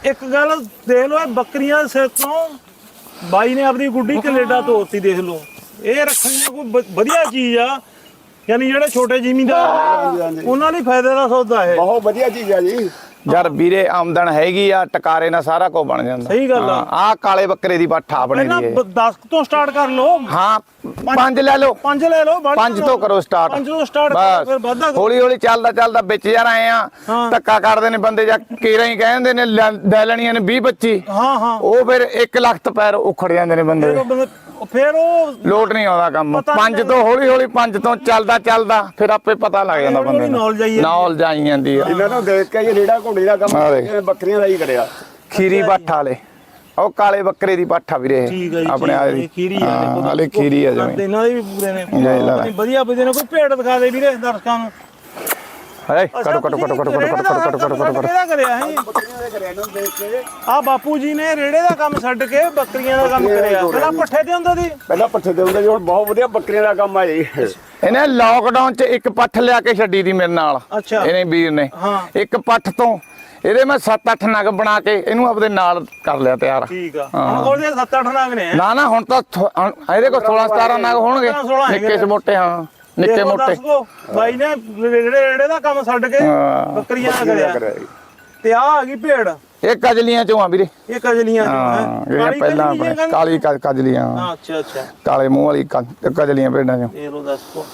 ਇੱਕ ਗੱਲ ਦੇਖ ਲਓ ਇਹ ਬੱਕਰੀਆਂ ਦੇ ਸਿਰ ਤੋਂ ਬਾਈ ਨੇ ਆਪਣੀ ਗੁੱਡੀ ਕੈਨੇਡਾ ਤੋਰਤੀ ਦੇਖ ਲਓ। ਇਹ ਰੱਖਣੀਆਂ ਕੋਈ ਵ- ਵਧੀਆ ਚੀਜ਼ ਆ। ਯਾਨੀ ਜਿਹੜੇ ਛੋਟੇ ਜ਼ਿਮੀਂਦਾਰ ਉਹਨਾਂ ਲਈ ਫਾਇਦੇ ਦਾ ਸੌਦਾ ਹੈ ਬਹੁਤ ਵਧੀਆ ਚੀਜ਼ ਆ ਜੀ। ਯਾਰ ਵੀਰੇ ਆਮਦਨ ਹੈਗੀ ਆ ਟਕਾਰੇ ਨਾਲ ਸਾਰਾ ਕੁਝ ਬਣ ਜਾਂਦਾ। ਸਹੀ ਗੱਲ ਆ। ਆ ਕਾਲੇ ਬੱਕਰੇ ਦੀ ਪੱਠਾ ਆਪਣੇ ਪਹਿਲਾਂ ਦੀ ਇਹ। 10 ਤੋਂ ਸਟਾਰਟ ਕਰ ਲਓ। ਹਾਂ ਪੰਜ ਲੈ ਲਓ। ਪੰਜ ਲੈ ਲਓ ਪੰਜ ਤੋਂ ਕਰੋ ਸਟਾਰਟ। ਪੰਜ ਤੋਂ start ਕਰੋ, ਫਿਰ ਵਾਧਾ ਕਰੋ। ਹੌਲੀ ਹੌਲੀ ਚੱਲਦਾ ਚੱਲਦਾ ਵਿੱਚ ਯਾਰ ਆਏ ਆ ਹਾਂ। ਧੱਕਾ ਕਰਦੇ ਨੇ ਬੰਦੇ ਜਾਂ ਕੀਰਾਂ ਹੀ ਕਹਿੰਦੇ ਨੇ ਲੈ ਲੈ ਲੈਣੀਆਂ ਨੇ 20 25 ਹਾਂ ਹਾਂ। ਉਹ ਫਿਰ 1 ਲੱਖ ਤੋਂ ਪੈਰ ਉਖੜ ਜਾਂਦੇ ਨੇ ਬੰਦੇ। ਫਿਰ ਉਹ ਬੰਦੇ- ਫਿਰ ਉਹ ਲੋਟ ਨਹੀਂ ਆਉਂਦਾ ਕੰਮ। ਪਤਾ ਪੰਜ ਨਹੀਂ ਤੋਂ ਹੌਲੀ ਹੌਲੀ ਪੰਜ ਤੋਂ ਚੱਲਦਾ ਚੱਲਦਾ ਫਿਰ ਆਪੇ ਪਤਾ ਲੱਗ ਜਾਂਦਾ ਹੌਲੀ ਬੰਦੇ ਨੂੰ। knowledge ਆਈ ਜਾਂਦੀ। ਨੌਲੇਜ ਆਈ ਜਾਂਦੀ ਆ। ਇਹਨਾਂ ਨੂੰ ਦੇਖ ਕੇ ਇਹ ਰੇੜਾ ਘੋੜੀ ਦਾ ਕੰਮ ਆ ਦੇਖ। ਇਹਨੇ ਬੱਕਰੀਆਂ ਦਾ ਹੀ ਕਰਿਆ। ਖੀਰੀ ਪੱਠਾ ਵਾਲੇ। ਉਹ ਕਾਲੇ ਬੱਕਰੇ ਦੀ ਪੱਠਾ ਵੀਰੇ ਇਹ। ਠੀਕ ਹੈ ਜੀ ਆਪਣੇ ਆਲੇ ਇਹ ਖੀਰੀ ਆ ਦੇਖੋ। ਹਾਲੇ ਖੀਰੀ ਆ ਜਮੀ। ਇਹਨਾਂ ਦੇ ਵੀ ਪੂਰੇ ਨੇ। ਵਧੀਆ ਵਧੀਆ ਨੇ ਕੋਈ ਭੇਡ ਦਿਖਾ ਦੇ ਵੀਰੇ ਦਰਸ਼ਕਾਂ ਨੂੰ। ਹਾਏ ਕਟੋ ਕਟੋ ਕਟੋ ਕਟੋ ਕਟੋ ਕਟੋ ਕਟੋ ਕਟੋ ਕਟੋ ਕਿਹਦਾ ਕਰਿਆ ਹੈ ਬੱਕਰੀਆਂ ਦਾ ਕਰਿਆ ਇਹਨਾਂ ਨੂੰ ਦੇਖ ਕੇ ਆ ਬਾਪੂ ਜੀ ਨੇ ਰੇੜੇ ਦਾ ਕੰਮ ਛੱਡ ਕੇ ਬੱਕਰੀਆਂ ਦਾ ਕੰਮ ਕਰਿਆ। ਪਹਿਲਾਂ ਪੱਠੇ ਤੇ ਹੁੰਦਾ ਸੀ? ਪਹਿਲਾਂ ਪੱਠੇ ਦੇ ਹੁੰਦੇ ਜੀ ਹੁਣ ਬਹੁਤ ਵਧੀਆ ਬੱਕਰੀਆਂ ਦਾ ਕੰਮ ਆ ਜੀ। ਇਹਨੇ ਲਾਕਡਾਊਨ 'ਚ ਇੱਕ ਪੱਠ ਲਿਆ ਕੇ ਛੱਡੀ ਦੀ ਮੇਰੇ ਨਾਲ। ਇਹਨੇ ਵੀਰ ਨੇ। ਇੱਕ ਪੱਠ ਤੋਂ ਇਹਦੇ ਮੈਂ 7-8 ਨਗ ਬਣਾ ਕੇ ਇਹਨੂੰ ਆਪਦੇ ਨਾਲ ਕਰ ਲਿਆ ਤਿਆਰ। ਠੀਕ ਆ। ਹੁਣ ਕੋਲ ਦੇ 7-8 ਨਾਗ ਨੇ। ਨਾ ਨਾ ਹੁਣ ਤਾਂ ਇਹਦੇ ਕੋਲ 16-17 ਨਗ ਹੋਣਗੇ। 16 ਹੈਗੇ ਨਿੱਕੇ ਨੇ। ਮੋਟੇ ਹਾਂ। ਨਿੱਕੇ ਮੋਟੇ। ਬਾਈ ਨੇ ਰੇੜੇ ਰੇੜੇ ਦਾ ਕੰਮ ਛੱਡ ਕੇ ਹਾਂ। ਬੱਕਰੀਆਂ ਦਾ ਕਰਿਆ। ਤੇ ਆ ਆ ਗਈ ਭੇਡ। ਇਹ ਕਜਲੀਆਂ ਚੋਂ ਆ ਵੀਰੇ। ਇਹ ਕਜਲੀਆਂ ਚੋਂ ਹਾਂ ਹੈ? ਇਹ ਪਹਿਲਾਂ ਆਪਣੇ ਕਾਲੀ ਕਜਲੀਆਂ। ਹਾਂ ਅੱਛਾ ਅੱਛਾ। ਕਾਲੇ ਮੂੰਹ ਵਾਲੀ ਕਜਲੀਆਂ ਭੇਡਾਂ ਚੋਂ। ਇਹ ਲੋ ਦੱਸੋ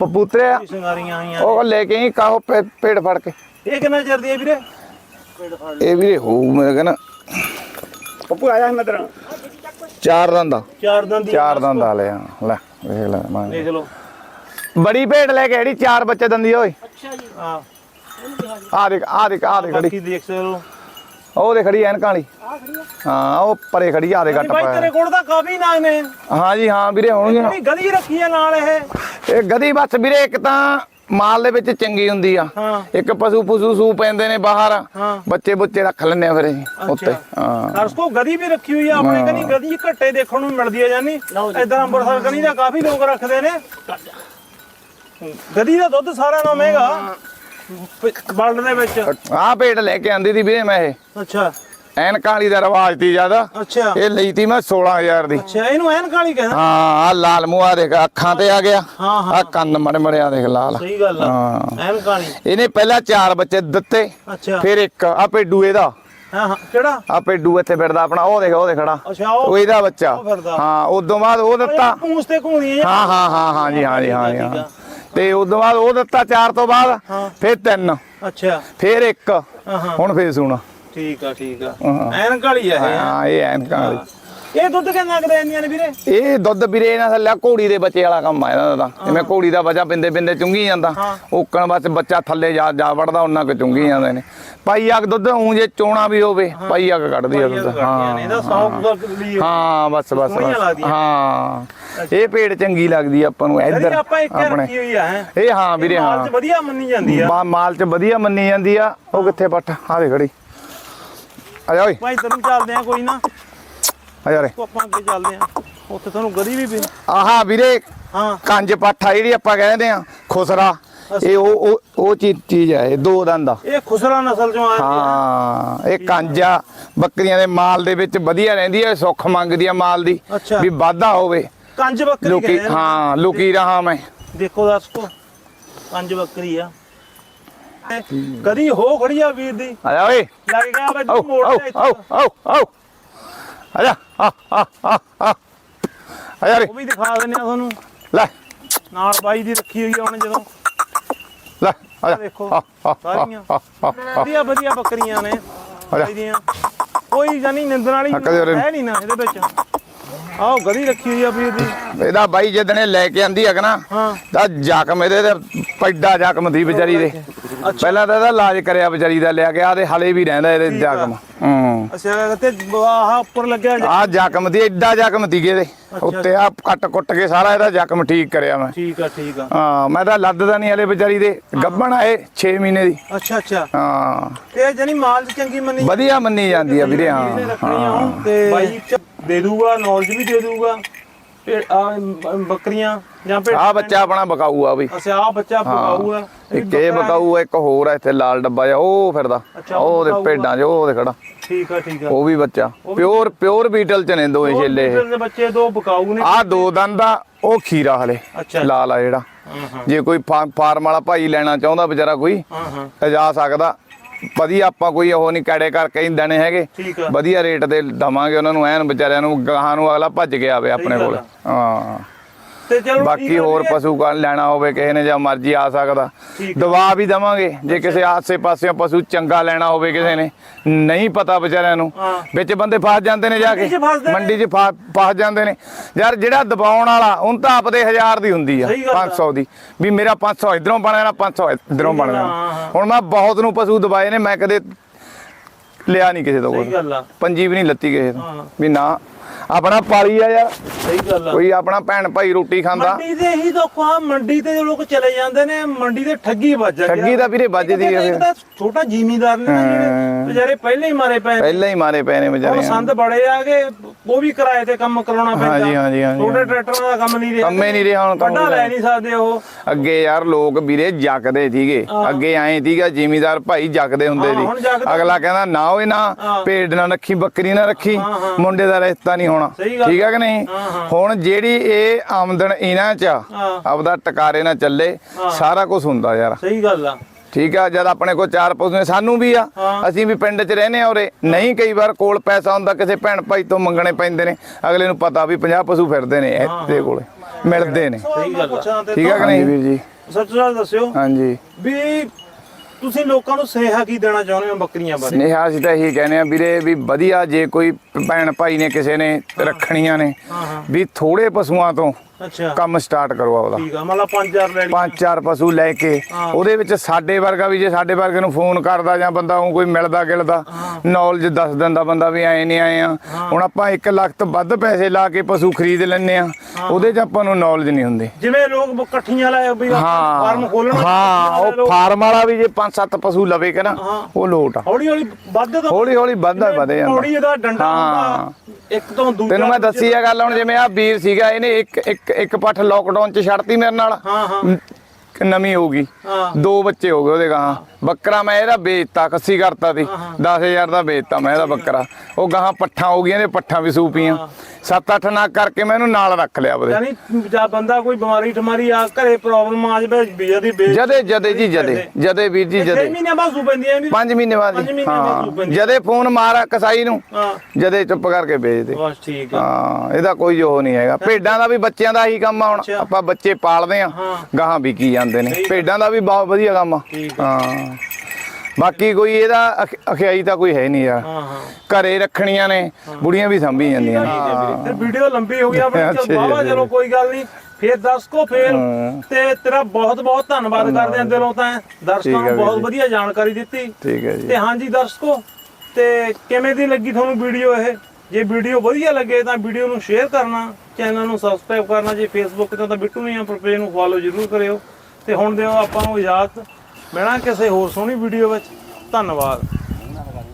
ਪਪੂਤਰੇ ਆ, ਸਿੰਗਾਰੀਆਂ ਆਈਆਂ ਉਹ ਲੈ ਕੇ ਹੀ ਕਾਹੋ ਪੇੜ ਫੜ ਕੇ। ਇਹ ਕਿੰਨਾ ਚਿਰ ਹੈ ਵੀਰੇ? ਇਹ ਵੀਰੇ ਹੋਊ ਮੈਂ ਕਹਿੰਦਾ। ਪੱਪੂ ਆਇਆ ਮੈਂ ਤੇਰਾ ਚਾਰ ਦੰਦ ਦਾ ਚਾਰ ਦੰਦ ਦੀ ਚਾਰ ਦੰਦ ਆ ਲਿਆ ਲੈ ਦੇਖ ਲੈ ਮੈਂ। ਦੇਖ ਲਓ। ਬੜੀ ਭੇਡ ਲੈ ਕੇ ਜਿਹੜੀ ਚਾਰ ਬੱਚੇ ਦੰਦੀ ਓਏ। ਹਾਂ। ਆ ਦੇਖ ਆ ਦੇਖ ਆ ਦੇ ਖੜੀ। ਬਾਕੀ ਦੇਖ ਲਓ ਉਹ ਦੇ ਖੜੀ ਐਨਕਾਂ ਵਾਲੀ। ਹਾਂ ਉਹ ਪਰੇ ਖੜੀ ਆ ਦੇ ਗੱਟ ਬਾਈ ਪਾਇਆ ਤੇਰੇ ਕੋਲ ਤਾਂ ਕਾਫੀ ਨਾਗ ਨੇ। ਹਾਂ ਜੀ ਹਾਂ ਵੀਰੇ ਹੋਣਗੇ ਨਹੀਂ ਗਲੀ ਰੱਖੀ ਆ ਨਾਲ ਇਹ? ਇਹ ਗਦੀ ਬਸ ਵੀਰੇ ਇੱਕ ਤਾਂ ਮਾਲ ਦੇ ਵਿੱਚ ਚੰਗੀ ਹੁੰਦੀ ਆ। ਹਾਂ। ਇੱਕ ਪਸ਼ੂ ਪਸ਼ੂ ਸੂ ਪੈਂਦੇ ਨੇ ਬਾਹਰ। ਹਾਂ। ਬੱਚੇ ਬੁੱਚੇ ਰੱਖ ਲੈਂਦੇ ਆ ਫਿਰ ਅਸੀਂ ਉੱਤੇ ਹਾਂ। ਦਰਸ਼ਕੋ ਗਦੀ ਵੀ ਰੱਖੀ ਹੋਈ ਆ ਆਪਣੇ ਕਨੀ ਗਦੀ ਘੱਟੇ ਦੇਖਣ ਨੂੰ ਮਿਲਦੀ ਆ ਜਾਨੀ। ਇਦਾਂ ਅੰਬਰਸਰ ਕਨੀ ਦਾ ਕਾਫੀ ਲੋਕ ਰੱਖਦੇ ਨੇ। ਗਦੀ ਦਾ ਦੁੱਧ ਸਾਰਾ ਨਾ ਮਹਿੰਗਾ ਵਰਲਡ ਦੇ ਵਿੱਚ। ਆਹ ਭੇਡ ਲੈ ਕੇ ਆਂਦੀ ਦੀ ਵੀਰੇ ਮੈਂ ਇਹ। ਅੱਛਾ। ਐਨਕਾਂ ਵਾਲੀ ਦਾ ਰਿਵਾਜ ਤੀ ਜ਼ਿਆਦਾ ਅੱਛਾ। ਇਹ ਲਈ ਤੀ ਮੈਂ 16000 ਦੀ। ਅੱਛਾ ਇਹਨੂੰ ਐਨ ਕਾਲੀ ਕਹਿੰਦਾ। ਹਾਂ ਆ ਲਾਲ ਮੂੰਹ ਆ ਦੇਖ ਅੱਖਾਂ ਤੇ ਆ ਗਿਆ। ਹਾਂ ਹਾਂ। ਆ ਕੰਨ ਮੜੇ ਮੜੇ ਆ ਦੇਖ ਲਾਲ। ਸਹੀ ਗੱਲ ਆ। ਹਾਂ। ਐਨ ਕਾਲੀ ਇਹਨੇ ਪਹਿਲਾਂ ਚਾਰ ਬੱਚੇ ਦਿੱਤੇ ਅੱਛਾ। ਫਿਰ ਇੱਕ ਆ ਪੇਡੂ ਇਹਦਾ ਹਾਂ ਹਾਂ ਕਿਹੜਾ? ਆ ਪੇਡੂ ਇੱਥੇ ਫਿਰਦਾ ਆਪਣਾ ਉਹ ਦੇਖ ਉਹ ਖੜਾ। ਅੱਛਾ ਉਹ ਉਹ ਇਹਦਾ ਬੱਚਾ। ਉਹ ਫਿਰਦਾ। ਹਾਂ ਉਦੋਂ ਬਾਅਦ ਉਹ ਦਿੱਤਾ। ਪੂੰਛ ਤੇ ਘੁੰਮਦੀਆਂ ਜਾਂ ਹਾਂ ਹਾਂ ਹਾਂ ਹਾਂ ਜੀ ਹਾਂ ਜੀ ਹਾਂ ਜੀ ਠੀਕ ਹਾਂ ਆ। ਤੇ ਉਦੋਂ ਬਾਅਦ ਉਹ ਦਿੱਤਾ ਚਾਰ ਤੋਂ ਬਾਅਦ ਹਾਂ। ਫਿਰ ਤਿੰਨ। ਅੱਛਾ। ਫਿਰ ਇੱਕ। ਹਾਂ ਹਾਂ। ਹੁਣ ਫਿਰ ਸੁਣ। ਠੀਕ ਆ ਠੀਕ ਆ। ਹਾਂ। ਇਹ। ਹਾਂ ਇਹ ਐਨਕਾਂ ਵਾਲੀ। ਇਹ ਦੁੱਧ ਕਿੰਨਾ ਕੁ ਦੇ ਦਿੰਦੀਆਂ ਨੇ ਵੀਰੇ? ਇਹ ਦੁੱਧ ਵੀਰੇ ਇਹਨਾਂ ਥੱਲੇ ਘੋੜੀ ਦੇ ਬੱਚੇ ਵਾਲਾ ਕੰਮ ਆ ਇਹਨਾਂ ਦਾ ਜਿਵੇਂ ਘੋੜੀ ਦਾ ਬੱਚਾ ਬਿੰਦੇ ਬਿੰਦੇ ਚੁੰਗੀ ਜਾਂਦਾ ਹਾਂ। ਓਕਣ ਬਸ ਬੱਚਾ ਥੱਲੇ ਜਾ ਜਾ ਵੜਦਾ ਉਹਨਾਂ ਕੋ ਚੁੰਗੀ ਜਾਂਦੇ ਨੇ। ਪਾਈ ਅੱਗ ਦੁੱਧ ਉਂ ਜੇ ਚੋਣਾ ਵੀ ਹੋਵੇ ਪਾਈ ਅੱਗ ਕੱਢਦੀ ਆ ਦੁੱਧ। ਹਾਂ। ਇਹਦਾ 100 ਲਈ ਹਾਂ ਬਸ ਬਸ ਸੋਹਣੀਆਂ ਬਸ। ਲੱਗਦੀਆਂ। ਹਾਂ। ਇਹ ਭੇਡ ਚੰਗੀ ਲੱਗਦੀ ਆ ਆਪਾਂ ਨੂੰ ਇੱਧਰ ਆਪਾਂ ਇੱਕ ਰੱਖੀ ਹੋਈ ਆ ਹੈ। ਇਹ ਹਾਂ ਵੀਰੇ ਮਾਲ ਹਾਂ। ਚ ਵਧੀਆ ਮੰਨੀ ਜਾਂਦੀ ਆ। ਮਾ- ਮਾਲ ਚ ਵਧੀਆ ਮੰਨੀ ਜਾਂਦੀ ਆ। ਉਹ ਕਿੱਥੇ ਪੱਠ ਆ ਦੇ ਖੜੀ। ਆ ਜਾ ਓਏ। ਭਾਈ ਤੈਨੂੰ ਚੱਲਦੇ ਆ ਕੋਈ ਨਾ। ਆ ਜਾ ਰੇ। ਤੂੰ ਆਪਾਂ ਅੱਗੇ ਚੱਲਦੇ ਆ। ਉੱਥੇ ਤੁਹਾਨੂੰ ਗਦੀ ਵੀ ਪਈ ਆਹਾ ਵੀਰੇ ਹਾਂ। ਕੰਜ ਪੱਠਾ ਜਿਹੜੀ ਆਪਾਂ ਕਹਿੰਦੇ ਆ ਖੁਸਰਾ। ਇਹ ਉਹ ਉਹ ਚੀਜ਼ ਹੈ ਇਹ ਦੋ ਦੰਦ ਆ। ਇਹ ਖੁਸਰਾ ਨਸਲ ਚੋਂ ਆਇਆ ਹਾਂ ਇਹ ਕਾਂਜਾ ਬੱਕਰੀਆਂ ਦੇ ਮਾਲ ਦੇ ਵਿੱਚ ਵਧੀਆ ਰਹਿੰਦੀ ਹੈ ਸੁੱਖ ਮੰਗਦੀ ਆ ਮਾਲ ਦੀ। ਵੀ ਵਾਧਾ ਹੋਵੇ। ਕੰਜ ਬੱਕਰੀ ਲੋਕੀ। ਹਾਂ ਲੋਕੀ ਰਹਾ ਮੈਂ। ਦੇਖੋ ਦੱਸੋ ਕੰਜ ਬੱਕਰੀ ਆ। ਕਦੀ ਹੋ ਖੜੀ ਆ ਵੀਰ ਦੀ। ਆ ਜਾ ਓਏ। ਲੱਗ ਗਿਆ ਤੂੰ ਮੋੜ ਤੇ ਆਓ ਆਓ ਆਓ। ਆ ਜਾ ਆ ਆ ਆ ਆ। ਆ ਜਾ ਰੇ। ਉਹ ਵੀ ਦਿਖਾ ਦਿੰਦੇ ਆ ਤੁਹਾਨੂੰ। ਲੈ। ਨਾਲ ਬਾਈ ਦੀ ਰੱਖੀ ਹੋਈ ਆ ਹੁਣ ਜਦੋਂ। ਲੈ ਆ ਜਾ। ਦੇਖੋ, ਸਾਰੀਆਂ। ਵਧੀਆ ਵਧੀਆ ਬੱਕਰੀਆਂ ਨੇ ਆ ਜਾ। ਬਾਈ ਦੀਆਂ। ਕੋਈ ਜਾਨੀ ਨਿੰਦਣ ਵਾਲੀ। ਹੈ ਨਹੀਂ ਨਾ ਇਹਦੇ ਵਿੱਚ। ਆਓ ਗਦੀ ਰੱਖੀ ਹੋਈ ਆ ਵੀਰ ਦੀ ਇਹਦਾ ਬਾਈ ਜਦਨੇ ਲੈ ਕੇ ਆਂਦੀ ਹੈਗਾ ਨਾ ਹਾਂ। ਤਾਂ ਜ਼ਖਮ ਇਹਦੇ ਤੇ ਪੈਡਾ ਜ਼ਖਮ ਦੀ ਵਿਚਾਰੀ ਦੇ। ਪਹਿਲਾਂ ਤਾਂ ਇਹਦਾ ਇਲਾਜ ਕਰਿਆ ਵਿਚਾਰੀ ਦਾ ਲਿਆ ਗਿਆ ਤੇ ਹਲੇ ਵੀ ਰਹਿੰਦਾ ਇਹਦੇ। ਜ਼ਖਮ। ਹੂੰ। ਅੱਛਾ ਤੇ ਆਹ ਉੱਪਰ ਲੱਗਿਆ ਜੀ। ਆ ਜ਼ਖਮ ਦੀ ਐਡਾ ਜ਼ਖਮ ਦੇ ਉੱਤੇ ਆ ਕੱਟ ਕੁੱਟ ਕੇ ਸਾਰਾ ਇਹਦਾ ਜ਼ਖਮ ਠੀਕ ਕਰਿਆ ਮੈਂ। ਠੀਕ ਆ ਠੀਕ ਆ। ਹਾਂ ਮੈਂ ਤਾਂ ਲੱਦਦਾ ਨਹੀਂ ਹਲੇ ਵਿਚਾਰੀ ਦੇ। ਗੱਬਣ ਆਏ 6 ਮਹੀਨੇ ਦੀ। ਅੱਛਾ ਅੱਛਾ। ਹਾਂ। ਤੇ ਜਾਨੀ ਮਾਲ ਚੰਗੀ ਮੰਨੀ ਵਧੀਆ ਮੰਨੀ ਜਾਂਦੀ ਆ ਵੀਰੇ ਹਾਂ ਤੇ ਬਾਈ ਦੇ ਦੂਗਾ ਨੌਲੇਜ ਵੀ ਦੇ ਦੂਗਾ ਆਹ ਬ- ਬੱਕਰੀਆਂ ਜਾਂ ਭੇਡਾਂ ਆ ਬੱਚਾ ਆਪਣਾ ਬਕਾਊ ਆ ਬਈ। ਅੱਛਾ ਆ ਬੱਚਾ ਪਕਾਊ ਆ। ਇੱਕ ਇਹ ਬਕਾਊ ਆ ਇੱਕ ਹੋਰ ਆ ਇੱਥੇ ਲਾਲ ਡੱਬਾ ਜਿਹਾ ਉਹ ਫਿਰਦਾ। ਉਹ ਉਹਦੇ ਬਕਾਊ ਆ। ਭੇਡਾਂ 'ਚ ਉਹ ਉਹਦੇ ਖੜਾ। ਠੀਕ ਆ ਠੀਕ ਆ। ਉਹ ਵੀ ਬੱਚਾ। ਪਿਓਰ ਪਿਓਰ ਬੀਟਲ ਚ ਨੇ ਦੋਵੇਂ ਛੇਲੇ ਦੇ ਬੱਚੇ ਦੋ ਬਕਾਊ ਨੇ ਆ ਦੋ ਦੰਦ ਆ ਉਹ ਖੀਰਾ ਹਲੇ। ਲਾਲ ਆ ਜਿਹੜਾ। ਜੇ ਕੋਈ ਫਾਰਮ ਵਾਲਾ ਭਾਈ ਲੈਣਾ ਚਾਹੁੰਦਾ ਵਿਚਾਰਾ ਕੋਈ ਹਾਂ ਹਾਂ। ਤਾਂ ਜਾ ਸਕਦਾ। ਵਧੀਆ ਆਪਾਂ ਕੋਈ ਉਹ ਨਹੀਂ ਕੜੇ ਕਰਕੇ ਹੀ ਦੇਣੇ ਹੈਗੇ। ਠੀਕ ਆ। ਵਧੀਆ ਰੇਟ ਤੇ ਦਵਾਂਗੇ ਉਹਨਾਂ ਨੂੰ ਐਨ ਵਿਚਾਰਿਆਂ ਨੂੰ ਗਾਹਾਂ ਨੂੰ ਅਗਲਾ ਭੱਜ ਕੇ ਆਵੇ ਆਪਣੇ ਕੋਲ। ਹਾਂ। ਤੇ ਚਲੋ ਬਾਕੀ ਹੋਰ। ਪਸ਼ੂ ਕਾ ਲੈਣਾ ਹੋਵੇ ਕਿਸੇ ਨੇ ਜਾਂ ਮਰਜ਼ੀ ਆ ਸਕਦਾ। ਦਵਾ ਵੀ ਦਵਾਂਗੇ ਜੇ ਕਿਸੇ ਆਸੇ ਪਾਸਿਓਂ ਪਸ਼ੂ ਚੰਗਾ ਲੈਣਾ ਹੋਵੇ ਕਿਸੇ ਨੇ ਨਹੀਂ ਪਤਾ ਵਿਚਾਰਿਆਂ ਨੂੰ। ਵਿੱਚ ਬੰਦੇ ਫਸ ਜਾਂਦੇ ਨੇ ਜਾ ਕੇ ਮੰਡੀ 'ਚ ਫਸ ਜਾਂਦੇ ਨੇ ਯਾਰ ਜਿਹੜਾ ਦਬਾਉਣ ਵਾਲਾ ਉਹਨ ਤਾਂ ਆਪਦੇ 1000 ਦੀ ਹੁੰਦੀ ਆ ਸਹੀ ਗੱਲ ਆ। 500 ਦੀ ਵੀ ਮੇਰਾ 500 ਇਧਰੋਂ ਬਣ ਜਾਣਾ 500 ਇਧਰੋਂ ਬਣ ਗੱਲ ਆ, ਜਾਣਾ ਹਾਂ, ਹਾਂ। ਹੁਣ ਮੈਂ ਬਹੁਤ ਨੂੰ ਪਸ਼ੂ ਦਬਾਏ ਨੇ ਮੈਂ ਕਦੇ ਲਿਆ ਨਹੀਂ ਕਿਸੇ ਤੋਂ ਆ ਪੰਜੀ ਵੀ ਨਹੀਂ ਲੱਤੀ ਕਿਸੇ। ਤੋਂ ਵੀ ਨਾ ਆਪਣਾ ਪਾਲੀ ਆ ਯਾਰ ਸਹੀ ਗੱਲ ਆ ਕੋਈ ਆਪਣਾ ਭੈਣ ਭਾਈ ਰੋਟੀ ਖਾਂਦਾ ਮੰਡੀ ਦੇ ਹੀ ਦੇਖੋ ਆ ਮੰਡੀ ਤੇ ਲੋਕ ਚਲੇ ਜਾਂਦੇ ਨੇ ਮੰਡੀ ਤੇ ਠੱਗੀ ਵੱਜ ਜਾਂਦੀ ਠੱਗੀ ਤਾਂ ਵੀਰੇ ਵੱਜਦੀ ਇੱਕ। ਤਾਂ ਛੋਟਾ ਜ਼ਿਮੀਂਦਾਰ ਨੇ ਨਾ ਜਿਹੜੇ ਹਾਂ। ਵਿਚਾਰੇ ਪਹਿਲੇ ਹੀ ਮਾਰੇ ਪਏ ਨੇ। ਪਹਿਲਾਂ ਹੀ ਮਾਰੇ ਪਏ ਨੇ ਹੁਣ ਵਿਚਾਰੇ ਸੰਦ ਬੜੇ ਆ ਗਏ ਉਹ ਵੀ ਕਿਰਾਏ ਤੇ ਕੰਮ ਕਰਾਉਣਾ ਪੈਂਦਾ ਹਾਂਜੀ, ਹਾਂਜੀ, ਹਾਂਜੀ, ਛੋਟੇ ਟਰੈਕਟਰਾਂ ਦਾ ਕੰਮ ਨਹੀਂ ਰਿਹਾ ਕੰਮੇ ਨਹੀਂ ਰਿਹਾ ਹੁਣ ਤਾਂ ਵੱਡਾ ਲੈ ਨਹੀਂ ਸਕਦੇ ਉਹ ਅੱਗੇ ਯਾਰ ਲੋਕ ਵੀਰੇ ਜੱਕਦੇ ਸੀਗੇ। ਅੱਗੇ ਐਂ ਸੀਗਾ ਜ਼ਿਮੀਦਾਰ ਭਾਈ ਜੱਕਦੇ ਹੁੰਦੇ ਹਾਂ, ਹੁਣ ਸੀ ਜੱਕਦੇ। ਅਗਲਾ ਕਹਿੰਦਾ ਨਾ ਓਏ ਨਾ। ਭੇਡ ਨਾ ਰੱਖੀ ਬੱਕਰੀ ਨਾ ਰੱਖੀ। ਮੁੰਡੇ ਦਾ ਰਿਸ਼ਤਾ ਨਹੀਂ ਹੋਣਾ ਸਹੀ ਗੱਲ। ਠੀਕ ਹੈ ਕਿ ਨਹੀਂ। ਹੁਣ ਜਿਹੜੀ ਇਹ ਆਮਦਨ ਇਹਨਾਂ ਚ ਆ, ਹਾਂ। ਆਪਦਾ ਟਕਾਰੇ ਨਾਲ ਚੱਲੇ। ਸਾਰਾ ਕੁਝ ਹੁੰਦਾ ਯਾਰ ਸਹੀ ਗੱਲ ਆ ਠੀਕ ਆ ਜਦ ਆਪਣੇ ਕੋਲ ਚਾਰ ਪਸ਼ੂ ਨੇ ਸਾਨੂੰ ਵੀ ਆ। ਅਸੀਂ ਵੀ ਪਿੰਡ 'ਚ ਰਹਿੰਦੇ ਆ ਉਰੇ। ਨਹੀਂ ਕਈ ਵਾਰ ਕੋਲ ਪੈਸਾ ਹੁੰਦਾ ਕਿਸੇ ਭੈਣ ਭਾਈ ਤੋਂ ਮੰਗਣੇ ਪੈਂਦੇ ਨੇ। ਅਗਲੇ ਨੂੰ ਪਤਾ ਵੀ 50 ਪਸ਼ੂ ਫਿਰਦੇ ਨੇ ਇੱਥੇ ਕੋਲੇ ਮਿਲਦੇ ਨੇ। ਸਹੀ ਗੱਲ ਆ। ਠੀਕ ਆ ਕਿ ਨਹੀਂ ਵੀਰ ਜੀ? ਸੱਚ ਸੱਚ ਦੱਸਿਓ। ਹਾਂਜੀ। ਵੀ ਤੁਸੀਂ ਲੋਕਾਂ ਨੂੰ ਸੁਨੇਹਾ ਕੀ ਦੇਣਾ ਚਾਹੁੰਦੇ ਹੋ ਬੱਕਰੀਆਂ ਬਾਰੇ? ਸਨੇਹਾ ਅਸੀਂ ਤਾਂ ਇਹੀ ਕਹਿੰਦੇ ਆ ਵੀਰੇ ਵੀ ਵਧੀਆ ਜੇ ਕੋਈ ਭੈਣ ਭਾਈ ਨੇ ਕਿਸੇ ਨੇ ਰੱਖਣੀਆਂ ਨੇ ਹਾਂ ਹਾਂ। ਵੀ ਥੋੜੇ ਪਸ਼ੂਆਂ ਤੋਂ ਅੱਛਾ। ਕੰਮ ਸਟਾਰਟ ਕਰੋ ਆਪਦਾ। ਠੀਕ ਆ ਮਤਲਬ 5000 ਲੈ ਲਈ ਪੰਜ ਚਾਰ ਪਸ਼ੂ ਲੈ ਕੇ ਹਾਂ। ਉਹਦੇ ਵਿੱਚ ਸਾਡੇ ਵਰਗਾ ਵੀ ਜੇ ਸਾਡੇ ਵਰਗੇ ਨੂੰ ਫੋਨ ਕਰਦਾ ਜਾਂ ਬੰਦਾ ਉਹ ਕੋਈ ਮਿਲਦਾ ਗਿਲਦਾ ਨੌਲੇਜ ਦੱਸ ਦਿੰਦਾ ਬੰਦਾ ਵੀ ਐ ਨਹੀਂ ਆਏ ਆ। ਹੁਣ ਆਪਾਂ 1 ਲੱਖ ਤੋਂ ਵੱਧ ਪੈਸੇ ਲਾ ਕੇ ਪਸ਼ੂ ਖਰੀਦ ਲੈਂਦੇ ਆ ਉਹਦੇ 'ਚ ਆਪਾਂ ਨੂੰ ਨੌਲੇਜ ਨਹੀਂ ਹੁੰਦੀ। ਜਿਵੇਂ ਲੋਕ ਬ- ਇਕੱਠੀਆਂ ਲਾਏ ਵੀ ਹਾਂ। ਫਾਰਮ ਖੋਲਣਾ ਹਾਂ ਉਹ ਫਾਰਮ ਵਾਲਾ ਵੀ ਜੇ 5-7 ਪਸ਼ੂ ਲਵੇ ਕਿ ਨਾ ਹਾਂ। ਉਹ ਲੋਟ ਆ। ਹੌਲੀ ਹੌਲੀ ਵੱਧਦੇ ਤਾਂ ਹੌਲੀ ਹੌਲੀ ਵੱਧਦਾ ਵਧੇ ਜਾਂਦਾ। ਪੌੜੀ ਦਾ ਡੰਡਾ ਹਾਂ। ਇੱਕ ਤੋਂ ਦੂਜਾ ਤੈਨੂੰ ਮੈਂ ਦੱਸੀ ਆ ਗੱਲ ਹੁਣ ਜਿਵੇਂ ਆ ਵੀਰ ਸੀਗਾ ਇਹਨੇ ਇੱਕ ਇੱਕ ਇੱਕ ਪੱਠ ਲੋਕਡਾਊਨ ਚ ਛੱਡਤੀ ਮੇਰੇ ਨਾਲ। ਹਾਂ ਹਾਂ। ਨਵੀਂ ਹੋ। ਗਈ ਦੋ ਬੱਚੇ ਹੋ ਗਏ ਉਹਦੇ ਗਾਹਾਂ। ਬੱਕਰਾ ਮੈਂ ਇਹਦਾ ਵੇਚਤਾ ਕੱਸੀ ਕਰਤਾ ਸੀ। 10000 ਦਾ ਵੇਚਤਾ ਮੈਂ ਇਹਦਾ ਬੱਕਰਾ। ਉਹ ਗਾਹਾਂ ਪੱਠਾਂ ਹੋ ਗਈਆਂ ਨੇ ਪੱਠਾਂ ਵੀ ਸੂਪੀਆਂ 7-8 ਨਾਗ ਕਰਕੇ ਮੈਂ ਇਹਨੂੰ ਨਾਲ ਰੱਖ ਲਿਆ ਉਹਦੇ। ਯਾਨੀ ਜਾਂ ਬੰਦਾ ਕੋਈ ਬਿਮਾਰੀ ਠਮਾਰੀ ਆ ਘਰੇ ਪ੍ਰੋਬਲਮ ਆ ਜਾਵੇ ਬੀਜਾ ਦੀ ਬੇਚ ਜਦੇ ਜਦੇ ਜੀ ਜਦੇ। ਜਦੇ ਵੀਰ ਜੀ 6 ਜਦੇ। ਮਹੀਨੇ ਬਾਅਦ ਸੂ ਪੈਂਦੀਆਂ ਵੀ 5 ਮਹੀਨੇ ਬਾਅਦ ਹਾਂ। ਜਦੇ ਫੋਨ ਮਾਰਾ ਕਸਾਈ ਨੂੰ ਜਦੇ ਚੁੱਪ ਕਰਕੇ ਵੇਚ ਦੇ। ਬਸ ਠੀਕ ਆ ਹਾਂ ਇਹਦਾ ਕੋਈ ਉਹ ਨਹੀਂ ਹੈਗਾ। ਭੇਡਾਂ ਦਾ ਵੀ ਬੱਚਿਆਂ ਦਾ ਹੀ ਕੰਮ ਆ ਹੁਣ। ਆਪਾਂ ਬੱਚੇ ਪਾਲਦੇ ਆ ਹਾਂ। ਗਾਹਾਂ ਵਿਕੀ ਜਾਂਦੇ ਨੇ। ਭੇਡਾਂ ਦਾ ਵੀ ਬਹੁਤ ਵਧੀਆ ਕੰਮ ਆ। ਹਾਂ। ਬਾਕੀ ਕੋਈ ਇਹਦਾ ਅਖ- ਅਖਿਆਈ ਤਾਂ ਕੋਈ ਹੈ ਨਹੀਂ ਯਾਰ ਹਾਂ ਹਾਂ। ਘਰੇ ਰੱਖਣੀਆਂ ਨੇ ਬੁੜੀਆਂ ਵੀ ਸੰਭੀ ਜਾਂਦੀਆਂ ਨੇ। ਫਿਰ ਵੀਡੀਓ ਲੰਬੀ ਹੋ ਗਈ ਆਪਣੀ ਅੱਛਾ ਚਲ ਜੀ, ਬਾਬਾ। ਚਲੋ ਕੋਈ ਗੱਲ ਨਹੀਂ। ਫਿਰ ਦਰਸ਼ਕੋ ਫਿਰ। ਹਾਂ। ਤੇ ਤੇਰਾ ਬਹੁਤ ਬਹੁਤ ਧੰਨਵਾਦ ਕਰਦੇ ਆਂ ਦਿਲੋਂ ਤਾਂ। ਦਰਸ਼ਕਾਂ ਠੀਕ ਨੂੰ ਬਹੁਤ ਜੀ। ਵਧੀਆ ਜਾਣਕਾਰੀ ਦਿੱਤੀ। ਠੀਕ ਹੈ ਜੀ। ਤੇ ਹਾਂਜੀ ਦਰਸ਼ਕੋ ਤੇ ਕਿਵੇਂ ਦੀ ਲੱਗੀ ਤੁਹਾਨੂੰ ਵੀਡੀਓ ਇਹ? ਜੇ ਵੀਡੀਓ ਵਧੀਆ ਲੱਗੇ ਤਾਂ ਵੀਡੀਓ ਨੂੰ ਸ਼ੇਅਰ ਕਰਨਾ ਚੈਨਲ ਨੂੰ ਸਬਸਕ੍ਰਾਈਬ ਕਰਨਾ ਜੇ ਫੇਸਬੁੱਕ ਤੇ ਤਾਂ ਬਿੱਟੂ ਨਹੀਂ ਆ ਪਰ ਪੇਜ ਨੂੰ ਫੋਲੋ ਜ਼ਰੂਰ ਕਰਿਓ। ਤੇ ਹੁਣ ਦਿਓ ਆਪਾਂ ਨੂੰ ਇਜਾਜ਼ਤ। ਮਿਲਣਾ ਕਿਸੇ ਹੋਰ ਸੋਹਣੀ ਵੀਡੀਓ ਵਿੱਚ। ਧੰਨਵਾਦ।